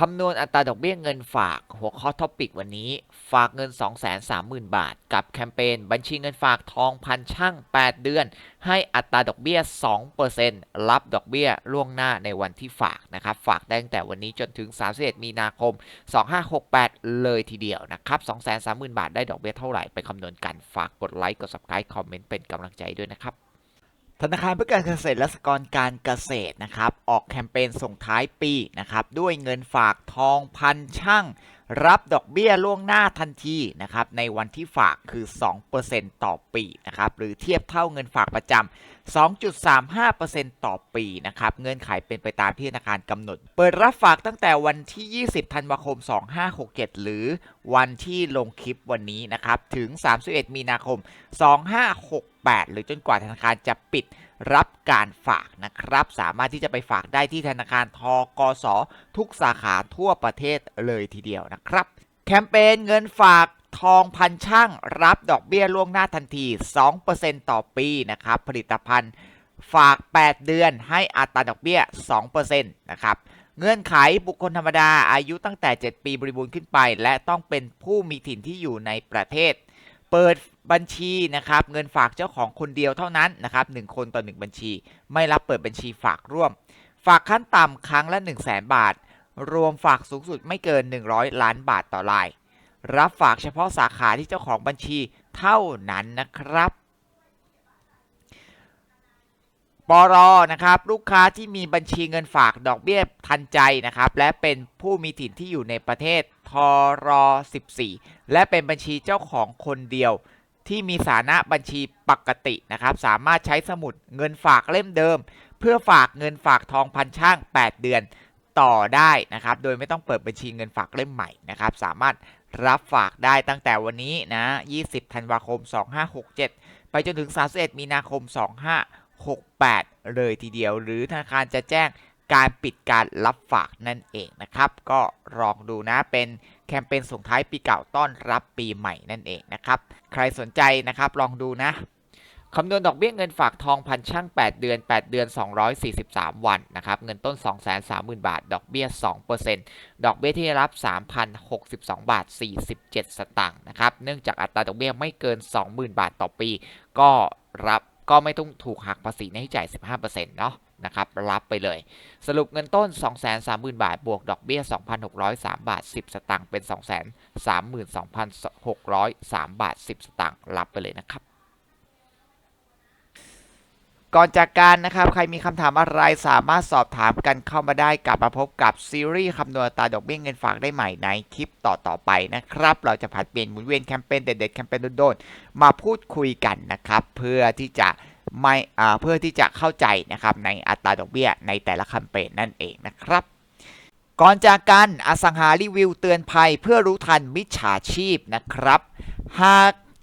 คำนวณอัตราดอกเบี้ยเงินฝากหัวข้อท็อปิกวันนี้ ฝากเงิน 230,000 บาท กับแคมเปญบัญชีเงินฝากทองพันช่าง 8 เดือน ให้อัตราดอกเบี้ย 2%รับดอกเบี้ยล่วงหน้าในวันที่ฝากนะครับ ฝากได้ตั้งแต่วันนี้จนถึง 31 มีนาคม 2568 เลยทีเดียวนะครับ 230,000 บาทได้ดอกเบี้ยเท่าไหร่ไปคำนวณกัน ฝากกดไลค์ กด subscribe คอมเมนต์เป็นกำลังใจด้วยนะครับ ธนาคารเพื่อการเกษตรและสหกรณ์การเกษตรนะครับ ออกแคมเปญส่งท้ายปีนะครับด้วยเงินฝากทองพันช่างรับดอกเบี้ยล่วงหน้าทันทีนะครับในวันที่ฝากคือ 2%ต่อปีนะครับหรือเทียบเท่าเงินฝากประจำ 2.35%ต่อปีนะครับ เงื่อนไขเป็นไปตามที่ธนาคารกำหนด เปิดรับฝากตั้งแต่วันที่ 20 ธันวาคม 2567 หรือวันที่ลงคลิปวันนี้นะครับ ถึง 31 มีนาคม 2568 หรือจนกว่าธนาคารจะปิดรับการฝากนะครับ สามารถที่จะไปฝากได้ที่ธนาคารทกส ทุกสาขาทั่วประเทศเลยทีเดียวนะครับ แคมเปญเงินฝาก ทองพันช่างรับดอกเบี้ยล่วงหน้าทันที 2%ต่อปีนะครับ ผลิตภัณฑ์ฝาก 8 เดือนให้อัตราดอกเบี้ย 2%นะครับเงื่อนไขบุคคลธรรมดาอายุตั้งแต่ 7 ปีบริบูรณ์ขึ้นไป และต้องเป็นผู้มีถิ่นที่อยู่ในประเทศ เปิดบัญชีนะครับ เงินฝากเจ้าของคนเดียวเท่านั้นนะครับ1คนต่อ 1 บัญชี ไม่รับเปิดบัญชีฝากร่วม ฝากขั้นต่ำครั้งละ 1 0 0 0 0แบาท รวมฝากสูงสุดไม่เกิน 100 ล้านบาทต่อราย รับฝากเฉพาะสาขาที่เจ้าของบัญชีเท่านั้นนะครับปรนะครับลูกค้าที่มีบัญชีเงินฝากดอกเบี้ยทันใจนะครับ และเป็นผู้มีถิ่นที่อยู่ในประเทศทร14 และเป็นบัญชีเจ้าของคนเดียว ที่มีฐานะบัญชีปกตินะครับ สามารถใช้สมุดเงินฝากเล่มเดิม เพื่อฝากเงินฝากทองพันช่าง 8 เดือน ต่อได้นะครับ โดยไม่ต้องเปิดบัญชีเงินฝากเล่มใหม่นะครับ สามารถรับฝากได้ตั้งแต่วันนี้นะ 20 ธันวาคม 2567 ไปจนถึง 31 มีนาคม 2568 เลยทีเดียว หรือธนาคารจะแจ้งการปิดการรับฝากนั่นเองนะครับ ก็ลองดูนะ เป็นแคมเปญส่งท้ายปีเก่าต้อนรับปีใหม่นั่นเองนะครับ ใครสนใจนะครับ ลองดูนะ คำนวณดอกเบี้ยเงินฝากทองพันช่าง 8 เดือน 8 เดือน 243 วันนะครับ เงินต้น 230,000 บาท ดอกเบี้ย 2%ดอกเบี้ยที่รับ 3,062 บาท 47 สตางค์นะครับ เนื่องจากอัตราดอกเบี้ยไม่เกิน 20,000 บาทต่อปี ก็รับก็ไม่ต้องถูกหักภาษีในที่จ่าย 15%เนาะนะครับ รับไปเลย สรุปเงินต้น 230,000 บาท บวกดอกเบี้ย 2,603 บาท 10 สตางค์ เป็น 232,603 บาท 10 สตางค์ รับไปเลยนะครับ ก่อนจากการนะครับ ใครมีคำถามอะไรสามารถสอบถามกันเข้ามาได้กลับมาพบกับซีรีส์คำนวณตาดอกเบี้ยเงินฝากได้ใหม่ในคลิปต่อๆไปนะครับ เราจะผัดเปลี่ยนหมุนเวียนแคมเปญเด็ดๆแคมเปญโดนๆมาพูดคุยกันนะครับ เพื่อที่จะไม่เพื่อที่จะเข้าใจนะครับในอัตราดอกเบี้ยในแต่ละแคมเปญนั่นเองนะครับก่อนจากกันอสังหารีวิวเตือนภัยเพื่อรู้ทันมิจฉาชีพนะครับ หาก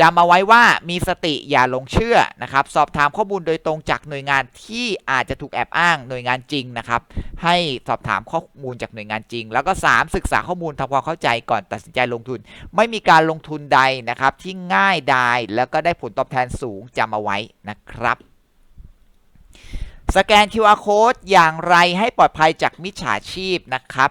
จำเอาไว้ว่ามีสติอย่าหลงเชื่อนะครับ สอบถามข้อมูลโดยตรงจากหน่วยงานที่อาจจะถูกแอบอ้างหน่วยงานจริงนะครับ ให้สอบถามข้อมูลจากหน่วยงานจริง แล้วก็ 3 ศึกษาข้อมูลทำความเข้าใจก่อนตัดสินใจลงทุน ไม่มีการลงทุนใดนะครับที่ง่ายดายแล้วก็ได้ผลตอบแทนสูงจำเอาไว้นะครับสแกน QR code อย่างไรให้ปลอดภัยจากมิจฉาชีพนะครับ